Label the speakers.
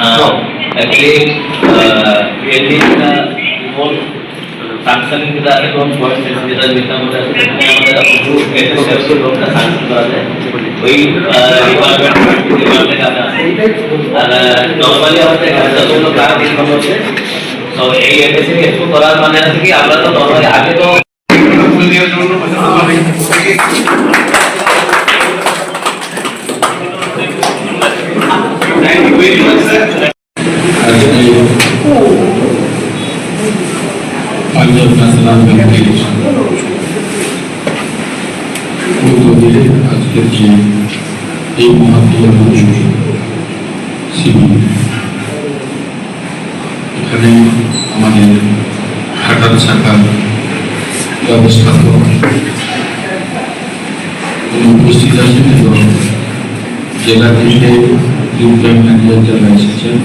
Speaker 1: Uh, মানে আমরা তো নরমালি আগে তো
Speaker 2: আজকে পাঞ্জাব ন্যাশনাল ব্যাংকের উদ্যোগে আজকের যে এই মহাপ্রিয় শিবির এখানে আমাদের ঘাটাল শাখার ব্যবস্থাপক উনি উপস্থিত আছেন এবং জেলা থেকে ব্যাংক ম্যানেজার যারা এসেছেন